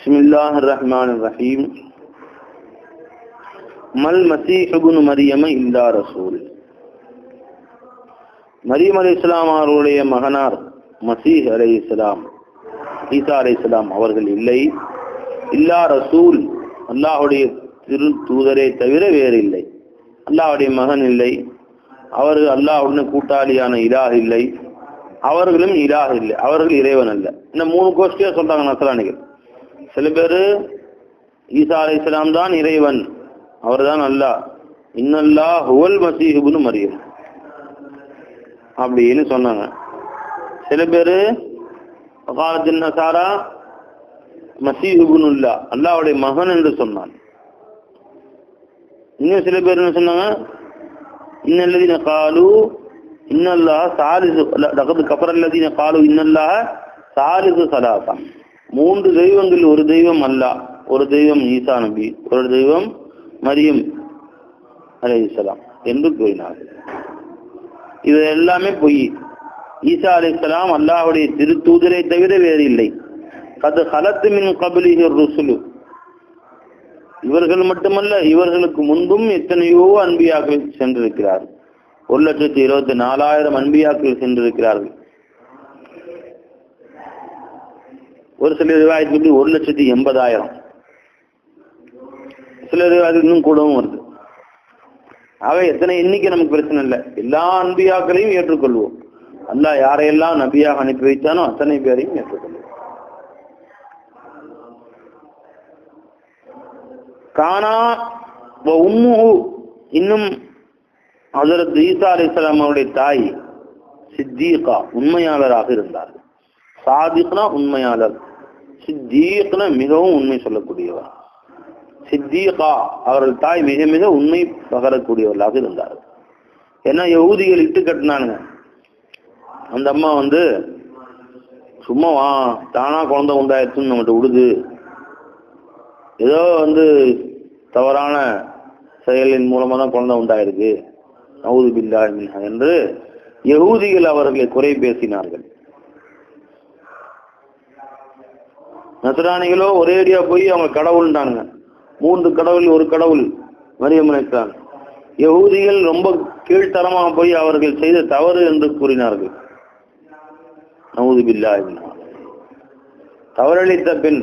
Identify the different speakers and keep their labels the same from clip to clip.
Speaker 1: بسم الله الرحمن الرحيم ما المسيح ابن مريم إلا رسول மரியம் அலி இஸ்லாம் அவர்களுடைய மகனார் மசீஹ் அலை இஸ்லாம் ஈசா அலை இஸ்லாம் அவர்கள் இல்லை இல்லா ரசூல் அல்லாஹுடைய திரு தூதரை தவிர வேறு இல்லை அல்லாஹுடைய மகன் இல்லை அவர் அல்லாஹுடன் கூட்டாளியான இலாஹ் இல்லை அவர்களும் இலாஹ் இல்லை அவர்கள் இறைவன் அல்ல இந்த மூணு கோஷ்டியா சொல்றாங்க நசராணிகள் சில பேரு ஈசா அலை இஸ்லாம் தான் இறைவன். அவர்தான் அல்லாஹ் இன்னல்லா ஹுவல் மசீஹுபுன்னு மரியம். அப்படின்னு சொன்னாங்க. சில பேரு காலத்தின் நசாரா மசீஹுபுனுல்லா அல்லாவுடைய மகன் என்று சொன்னான் இன்னும் சில பேர் என்ன சொன்னாங்க? இன்னல்லதின காலு இன்னல்லா சாலிசு லகது அல்லதின காலு இன்னல்லா சாலிசு சலாசா. மூன்று தெய்வங்கள் ஒரு தெய்வம் அல்லா ஒரு தெய்வம் ஈசா நபி ஒரு தெய்வம் மரியம் அலைஹிஸ்ஸலாம் என்று கூறினார். இது எல்லாமே பொய். ஈசா அலிஸ்லாம் அல்லாஹுடைய திருத்தூதரை தவிர வேறு இல்லை. கது ஹலத்து மின் கபலி ருசுலு. இவர்கள் மட்டுமல்ல இவர்களுக்கு முன்பும் எத்தனையோ அன்பியாக்கள் சென்றிருக்கிறார்கள். ஒரு லட்சத்தி இருபத்தி நாலாயிரம் அன்பியாக்கள் சென்றிருக்கிறார்கள். ஒரு சில ரிவாயத்துக்கு ஒரு லட்சத்தி எண்பதாயிரம். சில ரிவாயத்துக்கு இன்னும் கூடவும் வருது. ஆக எத்தனை எண்ணிக்கை நமக்கு பிரச்சனை இல்லை. எல்லா அன்பியாக்களையும் ஏற்றுக்கொள்வோம். அல்லாஹ் யாரையெல்லாம் நபியாக அனுப்பி வைத்தானோ அத்தனை பேரையும் ஏற்றுக்கொள்வோம். கானா உம்முஹு இன்னும் ஹசரத் ஈசா அலிஸ்லாம் அவருடைய தாய் சித்தீகா உண்மையாளராக இருந்தார் சாதிக்னா உண்மையாளர். சித்தீக்னா மிகவும் உண்மை சொல்லக்கூடியவர். சித்தீகா அவர்கள் தாய் மிக மிக உண்மை பகரக்கூடியவர்களாக இருந்தார் ஏன்னா யகுதிகள் இட்டு கட்டினானுங்க. அந்த அம்மா வந்து சும்மா வா தானா குழந்தை உண்டாயிருச்சுன்னு நம்மகிட்ட விடுது ஏதோ வந்து தவறான செயலின் மூலமாக தான் குழந்தை உண்டாயிருக்கு. நவுது பில்லா என்று யகுதிகள் அவர்களை குறை பேசினார்கள். நசராணிகளோ ஒரேடியா போய் அவங்க கடவுள்ன்றானுங்க. மூன்று கடவுள் ஒரு கடவுள் மரியமனைத்தான் யகுதிகள் ரொம்ப கீழ்த்தரமாக போய் அவர்கள் செய்த தவறு என்று கூறினார்கள். நவுது பில்லா தவறளித்த பெண்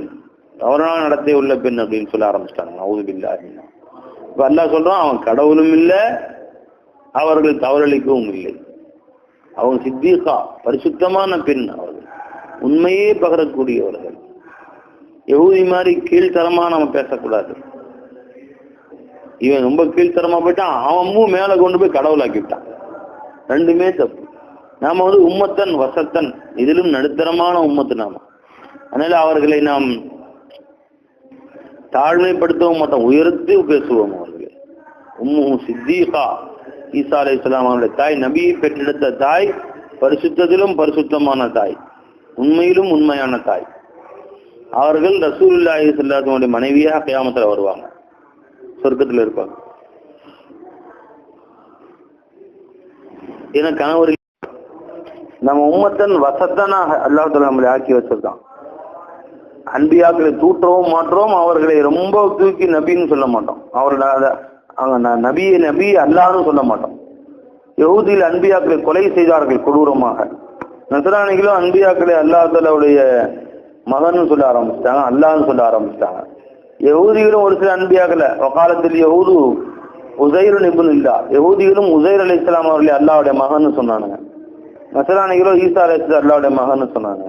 Speaker 1: தவறான நடத்தை உள்ள பெண் அப்படின்னு சொல்ல ஆரம்பிச்சிட்டாங்க. நவுது பில்லா இப்ப அல்லா சொல்றான் அவன் கடவுளும் இல்லை அவர்கள் தவறளிக்கவும் இல்லை. அவங்க சித்திகா பரிசுத்தமான பெண் அவர்கள். உண்மையே பகரக்கூடியவர்கள். எவ்வளவு மாதிரி கீழ்த்தரமா நம்ம பேசக்கூடாது. இவன் ரொம்ப கீழ்த்தரமா போயிட்டான் அவன் மேல கொண்டு போய் கடவுளாக்கிவிட்டான் ரெண்டுமே தப்பு. நாம வந்து உம்மத்தன் வசத்தன் இதிலும் நடுத்தரமான உம்மத்து நாம. அதனால அவர்களை நாம் தாழ்மைப்படுத்தவும் மாட்டோம் உயர்த்தி பேசுவோம் அவர்களை. உம்மு சித்தீகா. ஈசா அலை இஸ்லாம் அவருடைய தாய் நபியை பெற்றெடுத்த தாய் பரிசுத்தத்திலும் பரிசுத்தமான தாய். உண்மையிலும் உண்மையான தாய். அவர்கள் ரசூல்லாஹி சொல்லாத்தனுடைய மனைவியாக கியாமத்தில் வருவாங்க. சொர்க்கத்தில் இருப்பாங்க. ஏன்னா கணவர் நம்ம உம்மத்தன் வசத்தனாக அல்லாஹ் நம்மளை ஆக்கி வச்சிருக்கான். அன்பியாக்களை தூற்றவும் மாற்றோம் அவர்களை ரொம்ப தூக்கி நபின்னு சொல்ல மாட்டோம். அவரோட அவங்க நபியை நபி அல்லாதும் சொல்ல மாட்டோம். யகுதியில் அன்பியாக்களை கொலை செய்தார்கள் கொடூரமாக. நசராணிகளும் அன்பியாக்களை அல்லாஹாலுடைய மகன் சொல்ல ஆரம்பிச்சிட்டாங்க அல்லான்னு சொல்ல ஆரம்பிச்சிட்டாங்க. யகுதிகளும் ஒரு சில அன்பியாகல. வக்காலத்தில் யகுது உசைரு நிபுண் இல்லா. யகுதிகளும் உசைர் அலி இஸ்லாம் அவர்களே அல்லாவுடைய மகன் சொன்னானுங்க. நசராணிகளும் ஈசா அலி அல்லாவுடைய மகன் சொன்னாங்க.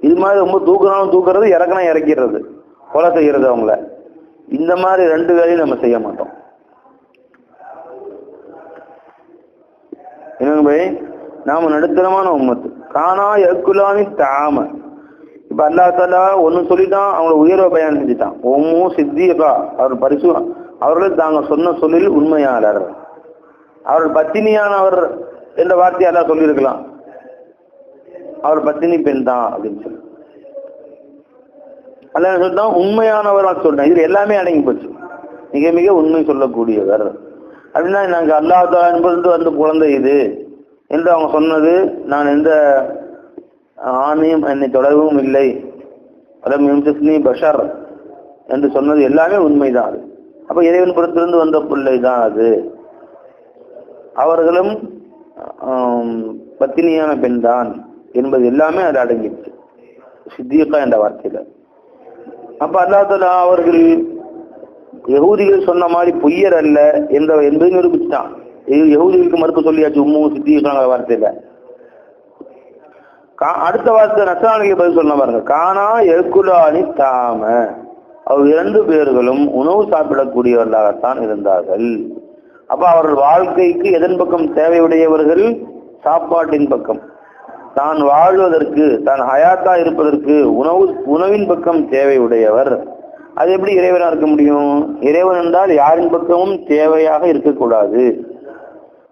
Speaker 1: இது மாதிரி ரொம்ப தூக்கணும் தூக்குறது இறக்கணும் இறக்கிறது. கொலை செய்யறது அவங்கள. இந்த மாதிரி ரெண்டு வேலையும் நம்ம செய்ய மாட்டோம். என்னங்க பை நாம நடுத்தரமான உம்மத்து. காணா எக்குலாமி தாம. இப்ப அல்லா தாலா ஒன்னு சொல்லிட்டான் அவங்கள உயர்வை பயன் செஞ்சுட்டான். ஒம்மு சித்தியகா அவர் பரிசு அவர்கள் தாங்க சொன்ன சொல்லில் உண்மையாளர். அவர்கள் பத்தினியானவர் என்ற வார்த்தையை எல்லாம் சொல்லியிருக்கலாம். அவர் பத்தினி பெண் தான் அப்படின்னு சொல்லி. அல்ல சொல்லிட்டான் உண்மையானவர் சொல்றேன். இது எல்லாமே அடங்கி போச்சு. மிக மிக உண்மை சொல்லக்கூடியவர். அப்படின்னா நாங்க அல்லாஹ் என்பது வந்து குழந்தை இது. என்று அவங்க சொன்னது நான் எந்த ஆணையும் என்னை தொடரவும் இல்லை. அலம் எம்சஸ்னி பஷர் என்று சொன்னது எல்லாமே உண்மைதான் அது. அப்போ இறைவன் புறத்திலிருந்து வந்த பிள்ளை தான் அது. அவர்களும் பத்தினியான பெண் தான் என்பது எல்லாமே அது அடங்கிடுச்சு சித்தியக்கா என்ற வார்த்தையில. அப்ப அல்லாஹ் அவர்கள் யகூதிகள் சொன்ன மாதிரி பொய்யர் அல்ல என்ற என்பதை நிரூபிச்சுட்டான். இது யகூதிகளுக்கு மறுப்பு சொல்லியாச்சு உம்மு சித்தியக்காங்கிற வார்த்தையில. அடுத்த வார்த்தை நசானிக்கு பதில் சொன்ன பாருங்க. கானா எக்குலானி தாம. அவர் இரண்டு பேர்களும் உணவு சாப்பிடக்கூடியவர்களாகத்தான் இருந்தார்கள். அப்ப அவர்கள் வாழ்க்கைக்கு எதன் பக்கம் தேவையுடையவர்கள்? சாப்பாட்டின் பக்கம். தான் வாழ்வதற்கு தான் ஹயாத்தா இருப்பதற்கு உணவு உணவின் பக்கம் தேவையுடையவர். அது எப்படி இறைவனா இருக்க முடியும்? இறைவன் என்றால் யாரின் பக்கமும் தேவையாக இருக்கக்கூடாது.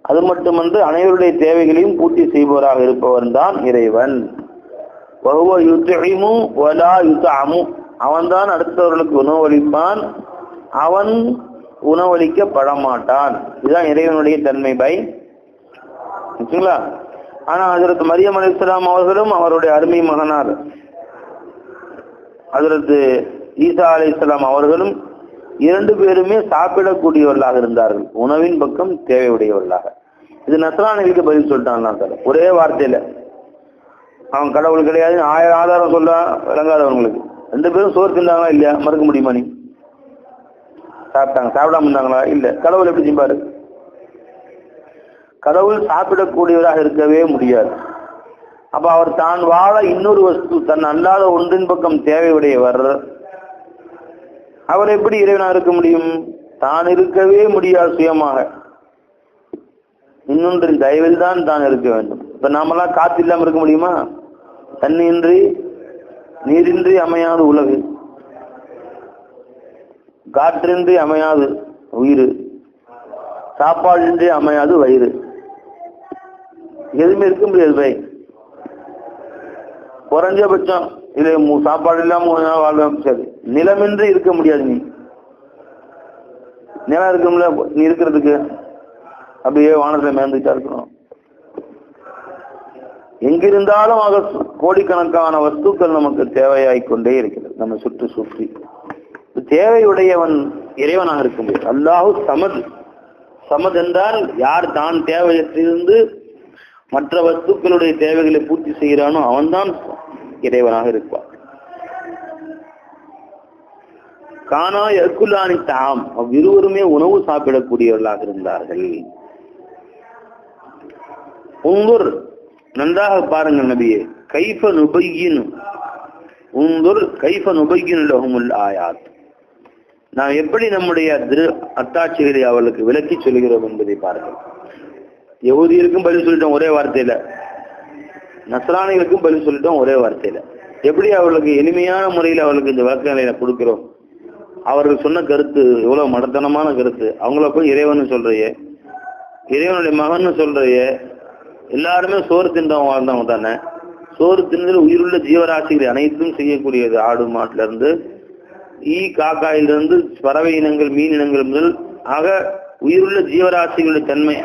Speaker 1: அது மட்டுமன்று அனைவருடைய தேவைகளையும் பூர்த்தி செய்பவராக இருப்பவன் தான் இறைவன் அவன்தான் அடுத்தவர்களுக்கு உணவளிப்பான். அவன் உணவளிக்கப்பட மாட்டான் இதுதான் இறைவனுடைய தன்மை பை. சரிங்களா ஆனா அதற்கு மரியம் அலிஸ்லாம் அவர்களும் அவருடைய அருமை மகனார். அதற்கு ஈசா அலிஸ்லாம் அவர்களும் இரண்டு பேருமே சாப்பிடக்கூடியவர்களாக இருந்தார்கள். உணவின் பக்கம் தேவையுடையவர்களாக. இது நசரானிகளுக்கு பதில் சொல்லிட்டான் சார். ஒரே வார்த்தையில. அவன் கடவுள் கிடையாது. ஆயிரம் ஆதாரம் சொல்ல விளங்காதவங்களுக்கு. ரெண்டு பேரும் சோறு தின்னாங்களா இல்லையா? மறுக்க முடியுமா நீ? சாப்பிட்டாங்க. சாப்பிடாம இருந்தாங்களா? இல்ல. கடவுள் எப்படி செய்வாரு? கடவுள் சாப்பிடக்கூடியவராக இருக்கவே முடியாது. அப்ப அவர் தான் வாழ இன்னொரு வஸ்து தன் அல்லாத ஒன்றின் பக்கம் தேவையுடையவர் அவர் எப்படி இறைவனா இருக்க முடியும்? தான் இருக்கவே முடியாது சுயமாக. இன்னொன்றின் தயவில் தான் தான் இருக்க வேண்டும். இப்ப நாமெல்லாம் காத்து இல்லாம இருக்க முடியுமா? தண்ணியின்றி நீரின்றி அமையாது உலகு. காற்றின்றி அமையாது உயிர். சாப்பாடின்றி அமையாது வயிறு. எதுவுமே இருக்க முடியாது பை. குறைஞ்சபட்சம் இது மு- சாப்பாடு இல்லாம கொஞ்ச நாள் வாழ்வேன் சரி. நிலமின்றி இருக்க முடியாது நீ. நிலம் இருக்கும்ல நீ இருக்கிறதுக்கு. அப்படியே வானத்துல மேந்துட்டா இருக்கணும். எங்கிருந்தாலும் ஆக கோடிக்கணக்கான வஸ்துக்கள் நமக்கு தேவையாய் கொண்டே இருக்கிறது. நம்ம சுற்று சுற்றி. தேவையுடையவன் இறைவனாக இருக்க முடியும் அல்லாஹு சமத். சமத் என்றால் யார் தான் தேவையற்றிருந்து மற்ற வஸ்துக்களுடைய தேவைகளை பூர்த்தி செய்கிறானோ அவன்தான் இறைவனாக இருப்பார். கானா எர்குலானி தாம் அவ்விருவருமே உணவு சாப்பிடக்கூடியவர்களாக இருந்தார்கள். உங்கூர் நன்றாக பாருங்கள் நபியே கைஃப நுபையின் உங்கூர் கைஃப நுபையின் லஹுமுல் ஆயாத். நாம் எப்படி நம்முடைய திரு அத்தாட்சிகளை அவளுக்கு விளக்கி சொல்கிறோம் என்பதை பாருங்கள். யகூதியருக்கும் பதில் சொல்லிட்டோம் ஒரே வார்த்தையில நஸ்ரானிகளுக்கும் பதில் சொல்லிட்டோம் ஒரே வார்த்தையில. எப்படி அவளுக்கு எளிமையான முறையில் அவளுக்கு இந்த விளக்கங்களை கொடுக்கிறோம்? அவர்கள் சொன்ன கருத்து எவ்வளவு மடத்தனமான கருத்து. அவங்கள போய் இறைவன் சொல்கிறையே இறைவனுடைய மகன் சொல்கிறையே எல்லாருமே சோறு தின்றவங்க வாழ்ந்தவங்க தானே. சோறு தின்றதில் உயிருள்ள ஜீவராசிகள் அனைத்தும் செய்யக்கூடியது. ஆடு மாட்டுல இருந்து ஈ காக்காயிலிருந்து பறவை இனங்கள் மீன் இனங்கள் முதல் ஆக உயிருள்ள ஜீவராசிகளுடைய தன்மை.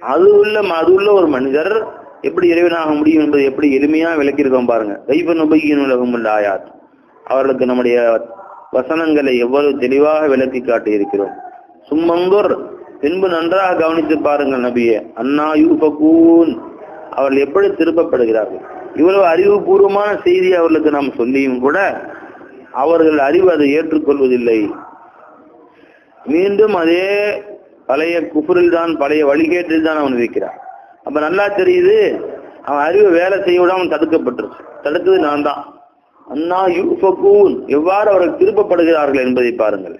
Speaker 1: அது உள்ள அது உள்ள ஒரு மனிதர் எப்படி இறைவனாக முடியும் என்பதை எப்படி எளிமையா விளக்கியிருக்கோம் பாருங்க. கைபன் உபகியின் உலகம் ஆயாத். அவர்களுக்கு நம்முடைய வசனங்களை எவ்வளவு தெளிவாக விளக்கி காட்டி இருக்கிறோம் சும்மந்தோர் பின்பு நன்றாக கவனித்து பாருங்கள் நபியே அண்ணா யூபகூன் அவர்கள் எப்படி திருப்பப்படுகிறார்கள்? இவ்வளவு அறிவுபூர்வமான செய்தி அவர்களுக்கு நாம் சொல்லியும் கூட அவர்கள் அறிவு அதை ஏற்றுக்கொள்வதில்லை. மீண்டும் அதே பழைய குஃபரில் தான் பழைய வழிகேட்டில் தான் அவன் இருக்கிறார் அப்ப நல்லா தெரியுது அவன் அறிவு வேலை செய்ய விடாம தடுக்கப்பட்டுருச்சு. தடுத்தது நான் தான். அண்ணா யூஃபகூன். எவ்வாறு அவர்கள் திருப்பப்படுகிறார்கள் என்பதை பாருங்கள்.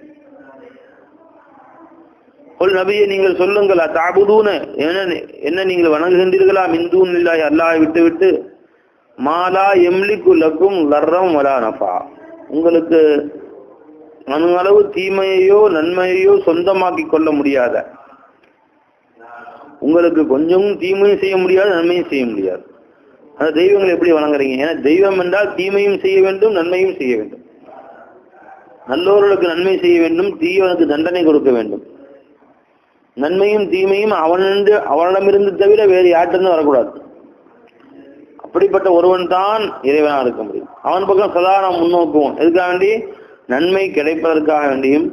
Speaker 1: கொல் நபியை நீங்கள் சொல்லுங்கள் தாபுதூன என்ன என்ன நீங்கள் வணங்குகின்றீர்களா? மிந்தூன் இல்லாய் அல்லாஹ் விட்டு விட்டு மாலா எம்லிக்கு லக்கும் லர்ரம் வலா நஃபா. உங்களுக்கு அணு அளவு தீமையையோ நன்மையையோ சொந்தமாக்கி கொள்ள முடியாத உங்களுக்கு கொஞ்சமும் தீமையும் செய்ய முடியாது நன்மையும் செய்ய முடியாது. அந்த தெய்வங்களை எப்படி வணங்குறீங்க? ஏன்னா தெய்வம் என்றால் தீமையும் செய்ய வேண்டும் நன்மையும் செய்ய வேண்டும். நல்லோர்களுக்கு நன்மை செய்ய வேண்டும் தீயவனுக்கு தண்டனை கொடுக்க வேண்டும். நன்மையும் தீமையும் அவனிருந்து அவனிடமிருந்து தவிர வேறு யார்ட்டிருந்து வரக்கூடாது. அப்படிப்பட்ட ஒருவன் தான் இறைவனாக இருக்க முடியும். அவன் பக்கம் சதா நாம் முன்னோக்குவோம். எதுக்காக வேண்டி? நன்மை கிடைப்பதற்காக வேண்டியும்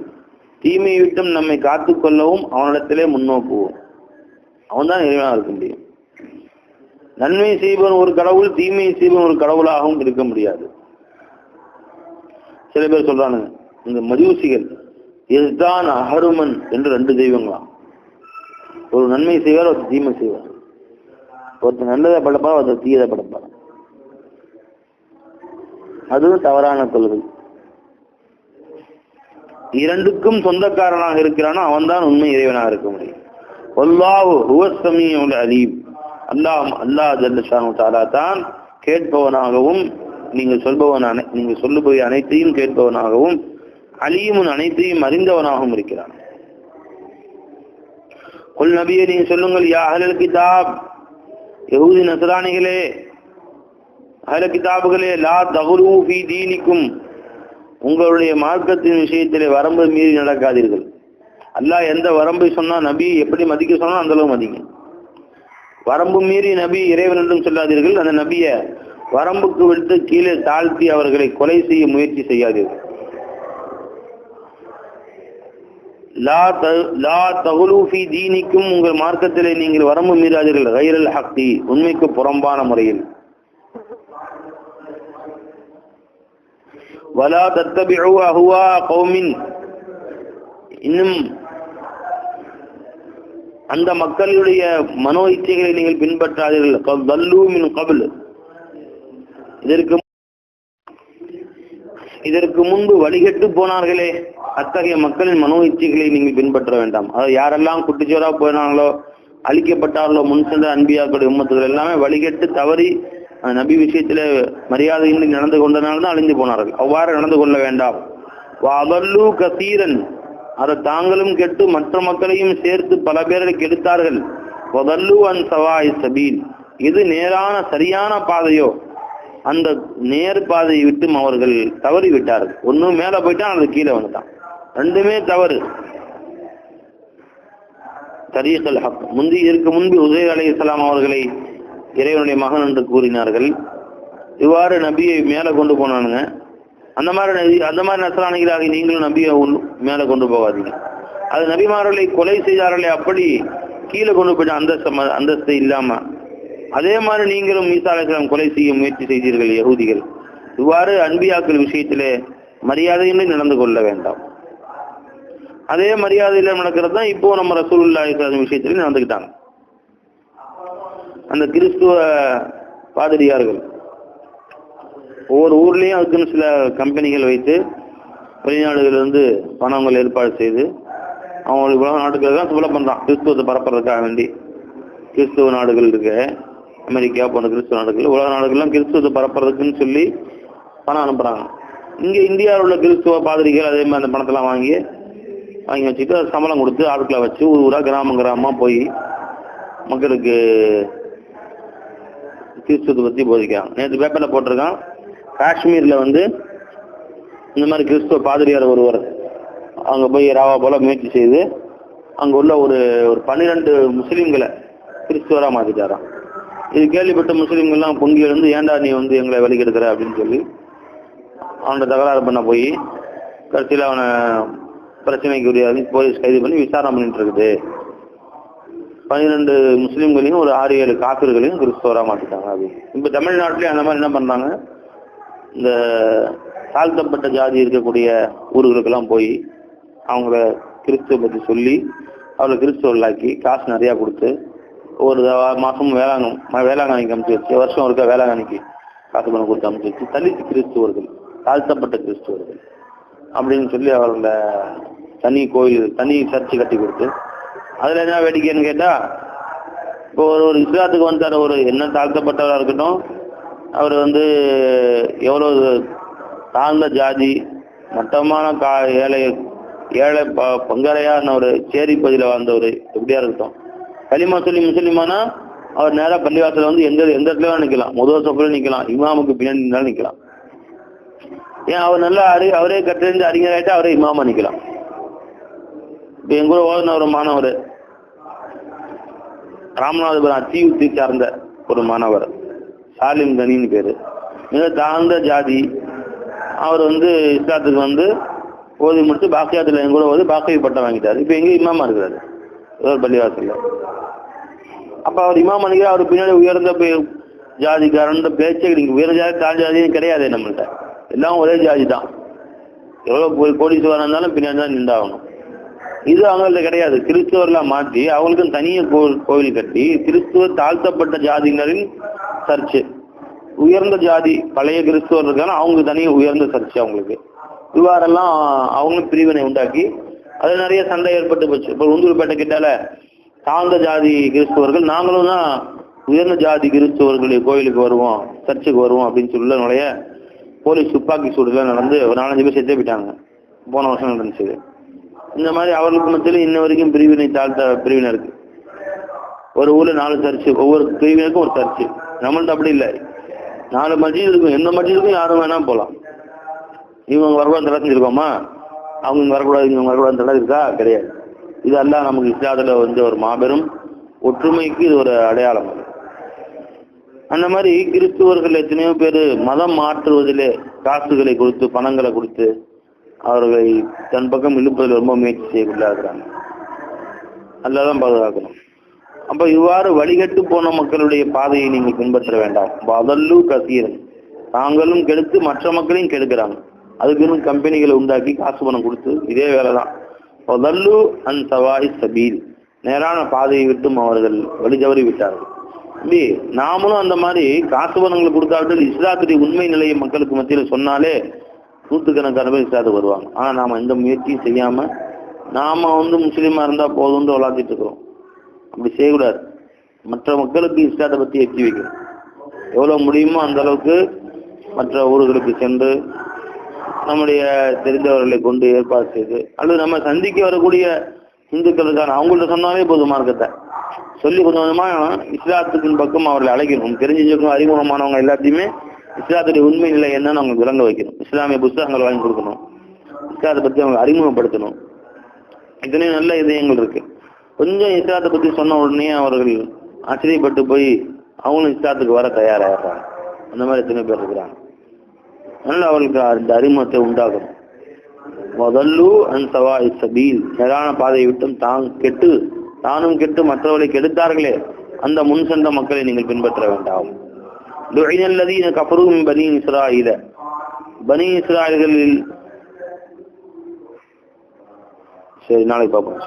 Speaker 1: தீமையை விட்டும் நம்மை காத்துக்கொள்ளவும் அவனிடத்திலே முன்னோக்குவோம். அவன் தான் இறைவனாக இருக்க முடியும். நன்மை செய்பவன் ஒரு கடவுள் தீமை செய்பவன் ஒரு கடவுளாகவும் இருக்க முடியாது. சில பேர் சொல்றானுங்க இந்த மஜூசிகள் எஸ்தான் அகருமன் என்று ரெண்டு தெய்வங்களாம். ஒரு நன்மை செய்வார் ஒருத்தர் தீமை செய்வார். ஒருத்தர் நல்லதை படைப்பார் ஒருத்தர் தீயதை படைப்பார். அதுவும் தவறான கொள்கை. இரண்டுக்கும் சொந்தக்காரனாக இருக்கிறானோ அவன்தான் உண்மை இறைவனாக இருக்க முடியும். அலீம். அல்லாஹ் அல்லாஹ் ஜல்லஷானு தாலா தான் கேட்பவனாகவும் நீங்கள் சொல்பவன் அனை நீங்கள் சொல்லுபவை அனைத்தையும் கேட்பவனாகவும் அலீமுன் அனைத்தையும் அறிந்தவனாகவும் இருக்கிறான். கொல் நபியை நீங்க சொல்லுங்கள் யா அஹலல் கிதாப். யஹூதி நசரானிகளே அஹல கிதாபுகளே லா தகுலு தீனிக்கும். உங்களுடைய மார்க்கத்தின் விஷயத்திலே வரம்பு மீறி நடக்காதீர்கள். அல்லாஹ் எந்த வரம்பை சொன்னா நபி எப்படி மதிக்க சொன்னா அந்த அளவு மதிங்க. வரம்பு மீறி நபி இறைவன் என்றும் சொல்லாதீர்கள். அந்த நபிய வரம்புக்கு விட்டு கீழே தாழ்த்தி அவர்களை கொலை செய்ய முயற்சி செய்யாதீர்கள். லா த- லா தீனிக்கும் உங்கள் மார்க்கத்திலே நீங்கள் வரம்பு மீறாதீர்கள். கைரல் ஹக்தி உண்மைக்கு புறம்பான முறையில். வலா தத்தபிஉ அஹுவா கௌமின். இன்னும் அந்த மக்களுடைய மனோ இச்சைகளை நீங்கள் பின்பற்றாதீர்கள். கல் கபில். இதற்கு இதற்கு முன்பு வழிகட்டு போனார்களே அத்தகைய மக்களின் மனோ இச்சைகளை நீங்கள் பின்பற்ற வேண்டாம். அதாவது யாரெல்லாம் குட்டிச்சோரா போயினாங்களோ அழிக்கப்பட்டார்களோ முன் சென்ற அன்பியாக்களுடைய உம்மத்துகள் எல்லாமே வழிகட்டு தவறி அந்த நபி விஷயத்துல மரியாதையின்றி நடந்து கொண்டனால்தான் அழிந்து போனார்கள். அவ்வாறு நடந்து கொள்ள வேண்டாம். வதல்லு கசீரன். அதை தாங்களும் கெட்டு மற்ற மக்களையும் சேர்த்து பல பேரை கெடுத்தார்கள் அன் சவாய் சபீல். இது நேரான சரியான பாதையோ? அந்த நேர் பாதையை விட்டும் அவர்கள் தவறி விட்டார்கள் ஒன்றும் மேல போயிட்டான் அது கீழே வந்துட்டான். ரெண்டுமே தவறு. தரீகல் ஹக். முந்தி இதற்கு முன்பு உதய அலி இஸ்லாம் அவர்களை இறைவனுடைய மகன் என்று கூறினார்கள். இவ்வாறு நபியை மேல கொண்டு போனானுங்க. அந்த மாதிரி அந்த மாதிரி நசராணிகளாக நீங்களும் நபியை மேலே மேல கொண்டு போகாதீங்க. அது நபிமார்களை கொலை செய்தார்களே அப்படி கீழே கொண்டு போய் அந்தஸ்து அந்தஸ்து இல்லாம. அதே மாதிரி நீங்களும் ஈசா கொலை செய்ய முயற்சி செய்தீர்கள் யகுதிகள். இவ்வாறு அன்பியாக்கள் விஷயத்திலே மரியாதையின்றி நடந்து கொள்ள வேண்டாம். அதே மரியாதையில நடக்கிறது தான் இப்போ நம்ம ரசூலுல்லாஹி விஷயத்திலையும் நடந்துக்கிட்டாங்க. அந்த கிறிஸ்துவ பாதிரியார்கள் ஒவ்வொரு ஊர்லேயும் அதுக்குன்னு சில கம்பெனிகள் வைத்து வெளிநாடுகளிலிருந்து பணங்கள் ஏற்பாடு செய்து அவங்களுக்கு உலக நாடுகளில் தான் சுலபம் பண்றான் கிறிஸ்துவத்தை பரப்புறதுக்காக வேண்டி. கிறிஸ்துவ நாடுகள் இருக்கு. அமெரிக்கா போன்ற கிறிஸ்துவ நாடுகள். உலக நாடுகள்லாம் கிறிஸ்துவத்தை பரப்புறதுக்குன்னு சொல்லி பணம் அனுப்புகிறாங்க இங்கே இந்தியாவில் உள்ள கிறிஸ்துவ பாதிரிகள் அதே மாதிரி அந்த பணத்தெல்லாம் வாங்கி வாங்கி வச்சுட்டு அது சம்பளம் கொடுத்து ஆட்களை வச்சு ஊர் ஊராக கிராமம் கிராமமாக போய் மக்களுக்கு கிறிஸ்துவத்தை பற்றி போதிக்கிறாங்க. நேற்று பேப்பரில் போட்டிருக்கான். காஷ்மீர்ல வந்து இந்த மாதிரி கிறிஸ்துவ பாதிரியார் ஒருவர் அங்க போய் ராவா போல முயற்சி செய்து அங்க உள்ள ஒரு ஒரு பன்னிரெண்டு முஸ்லீம்களை கிறிஸ்துவரா மாத்திட்டாராம். இது கேள்விப்பட்ட முஸ்லீம்கள்லாம் பொங்கி எழுந்து ஏன்டா நீ வந்து எங்களை வழிகெடுக்கிற? அப்படின்னு சொல்லி அவனை தகராறு பண்ண போய் கடைசியில் அவனை பிரச்சனைக்குரிய போலீஸ் கைது பண்ணி விசாரணை பண்ணிட்டு இருக்குது. பன்னிரெண்டு முஸ்லீம்களையும் ஒரு ஆறு ஏழு காப்பிர்களையும் கிறிஸ்துவராக மாற்றிட்டாங்க அது இப்போ தமிழ்நாட்டிலேயே அந்த மாதிரி என்ன பண்ணுறாங்க இந்த தாழ்த்தப்பட்ட ஜாதி இருக்கக்கூடிய ஊர்களுக்கெல்லாம் போய் அவங்கள கிறிஸ்துவ பற்றி சொல்லி அவளை கிறிஸ்துவர்களாக்கி காசு நிறையா கொடுத்து ஒரு மாதம் மாசம் வேளாங்கண்ணிக்கு அனுப்பிச்சு வச்சு வருஷம் ஒருக்கா வேளாங்கண்ணிக்கு காசு பணம் கொடுத்து அனுப்பிச்சு வச்சு தலித்து கிறிஸ்துவர்கள் தாழ்த்தப்பட்ட கிறிஸ்துவர்கள் அப்படின்னு சொல்லி அவர்கள தனி கோயில் தனி சர்ச்சு கட்டி கொடுத்து அதில் என்ன வேடிக்கைன்னு கேட்டால் இப்போ ஒரு ஒரு இஸ்லாத்துக்கு வந்தார் ஒரு என்ன தாழ்த்தப்பட்டவராக இருக்கட்டும் அவர் வந்து எவ்வளோ தாழ்ந்த ஜாதி மட்டமான கா ஏழை ஏழை ப பங்கரையான ஒரு சேரி பகுதியில் வாழ்ந்தவர் எப்படியா இருக்கட்டும். களிமா சொல்லி முஸ்லிமானா அவர் நேராக பள்ளிவாசல வந்து எந்த எந்த இடத்துல நிற்கலாம் முதல் சொப்பில் நிற்கலாம் இமாமுக்கு பின்னாடி நின்னாலும் நிற்கலாம் ஏன் அவர் நல்லா அறி அவரே கற்றறிஞ்சு அறிஞராயிட்டு அவரே இமாமா நிற்கலாம் இப்போ எங்க கூட ஓதுன ஒரு மாணவர் ராமநாதபுரம் அத்தியுத்தி சார்ந்த ஒரு மாணவர். சாலிம் கனின்னு பேர். மிக தாழ்ந்த ஜாதி. அவர் வந்து இஸ்லாத்துக்கு வந்து ஓதி முடித்து பாக்கியாத்துல என் கூட ஓதி பாக்கிய பட்டம் வாங்கிட்டார். இப்போ எங்கேயும் இமாமா இருக்கிறாரு? ஒரு பள்ளிவாசல்ல. அப்போ அவர் இமாம் அணிக்கிற அவர் பின்னாடி உயர்ந்த பே- ஜாதிக்காரன்ற பேச்சே கிடைக்கும் உயர்ந்த ஜாதி தாழ் ஜாதியும் கிடையாது நம்மள்ட்ட. எல்லாம் ஒரே ஜாதி தான் எவ்வளோ போய் கோடீஸ்வரன் இருந்தாலும் பின்னாடி தான் நின்றாகணும். இது அவங்கள்ட்ட கிடையாது. கிறிஸ்துவர்லாம் மாற்றி அவங்களுக்கும் தனிய கோவில் கட்டி கிறிஸ்துவ தாழ்த்தப்பட்ட ஜாதியினரின் சர்ச்சு. உயர்ந்த ஜாதி பழைய கிறிஸ்துவர் இருக்காங்க அவங்களுக்கு தனிய உயர்ந்த சர்ச்சு அவங்களுக்கு. இவ்வாறெல்லாம் அவங்களும் பிரிவினை உண்டாக்கி அது நிறைய சண்டை ஏற்பட்டு போச்சு. இப்போ உந்தூர்பேட்டை கிட்டால தாழ்ந்த ஜாதி கிறிஸ்துவர்கள் நாங்களும் தான் உயர்ந்த ஜாதி கிறிஸ்துவர்கள் கோயிலுக்கு வருவோம் சர்ச்சுக்கு வருவோம் அப்படின்னு சொல்ல நுழைய போலீஸ் துப்பாக்கி சூடுலாம் நடந்து ஒரு நாலஞ்சு பேர் செத்தே போயிட்டாங்க. போன வருஷம் நடந்துச்சு இந்த மாதிரி அவர்களுக்கு மத்தியில் இன்ன வரைக்கும் பிரிவினை தாழ்த்த பிரிவினை இருக்கு. ஒரு ஊர்ல நாலு சர்ச்சு ஒவ்வொரு பிரிவினருக்கும் ஒரு சர்ச்சு. நம்மள்ட்ட அப்படி இல்லை. நாலு மஸ்ஜித் இருக்கும். எந்த மஸ்ஜிதுக்கும் யாரும் வேணா போகலாம் இவங்க வரக்கூடாது தடை செஞ்சிருக்கோமா அவங்க வரக்கூடாது இவங்க வரக்கூடாது தடை இருக்கா? கிடையாது. இதெல்லாம் நமக்கு இஸ்லாத்துல வந்து ஒரு மாபெரும் ஒற்றுமைக்கு இது ஒரு அடையாளம். அந்த மாதிரி கிறிஸ்துவர்கள் எத்தனையோ பேர் மதம் மாற்றுவதிலே காசுகளை கொடுத்து பணங்களை கொடுத்து அவர்களை தன் பக்கம் இழுப்பதில் ரொம்ப முயற்சி செய்யக்குள்ளாகிறாங்க அல்லாதான் பாதுகாக்கணும். அப்ப இவ்வாறு வழிகட்டு போன மக்களுடைய பாதையை நீங்கள் பின்பற்ற வேண்டாம். பதல்லு கசீரன் தாங்களும் கெடுத்து மற்ற மக்களையும் கெடுக்கிறாங்க. அதுக்குன்னு கம்பெனிகளை உண்டாக்கி காசு பணம் கொடுத்து இதே வேலைதான். பதல்லு அன் சவாரி சபீல். நேரான பாதையை விட்டும் அவர்கள் வழி தவறி விட்டார்கள். இப்படி நாமளும் அந்த மாதிரி காசு பணங்களை கொடுக்காவிட்டு இஸ்லாத்துடைய உண்மை நிலையை மக்களுக்கு மத்தியில் சொன்னாலே நூற்றுக்கணக்கான பேர் இஸ்லாத்து வருவாங்க. ஆனால் நாம் எந்த முயற்சியும் செய்யாமல் நாம் வந்து முஸ்லீமாக இருந்தால் போதும்னு விளாத்திட்டு இருக்கிறோம். அப்படி செய்யக்கூடாது. மற்ற மக்களுக்கு இஸ்லாத்தை பற்றி எத்தி வைக்கணும். எவ்வளோ முடியுமோ அந்த அளவுக்கு மற்ற ஊர்களுக்கு சென்று நம்முடைய தெரிந்தவர்களை கொண்டு ஏற்பாடு செய்து அல்லது நம்ம சந்திக்க வரக்கூடிய இந்துக்களுக்கான அவங்கள்ட்ட சொன்னாலே போதும் மார்க்கத்தை. சொல்லி கொஞ்சம் கொஞ்சமாக இஸ்லாத்துக்கின் பக்கம் அவர்களை அழைக்கணும். தெரிஞ்சிருக்கும் அறிமுகமானவங்க எல்லாத்தையுமே இஸ்லாத்துடைய உண்மை நிலை என்னன்னு அவங்களுக்கு விளங்க வைக்கணும். இஸ்லாமிய புஸ்தகங்கள் வாங்கி கொடுக்கணும். இஸ்லாத்தை பற்றி அவங்க அறிமுகப்படுத்தணும். இத்தனையும் நல்ல இதயங்கள் இருக்கு. கொஞ்சம் இஸ்லாத்தை பற்றி சொன்ன உடனே அவர்கள் ஆச்சரியப்பட்டு போய் அவங்களும் இஸ்லாத்துக்கு வர தயாராகிறாங்க அந்த மாதிரி எத்தனை பேர் இருக்கிறாங்க. அதனால அவர்களுக்கு அந்த அறிமுகத்தை உண்டாகும் முதல்லு அன் சவா இசபீல் நேரான பாதையை விட்டும் தான் கெட்டு தானும் கெட்டு மற்றவர்களை கெடுத்தார்களே. அந்த முன் சென்ற மக்களை நீங்கள் பின்பற்ற வேண்டாம். லுஇனல்லதீன கஃபரு மின் பனி இஸ்ராயில பனி இஸ்ராயல்களில் சரி நாளைக்கு பார்ப்போம்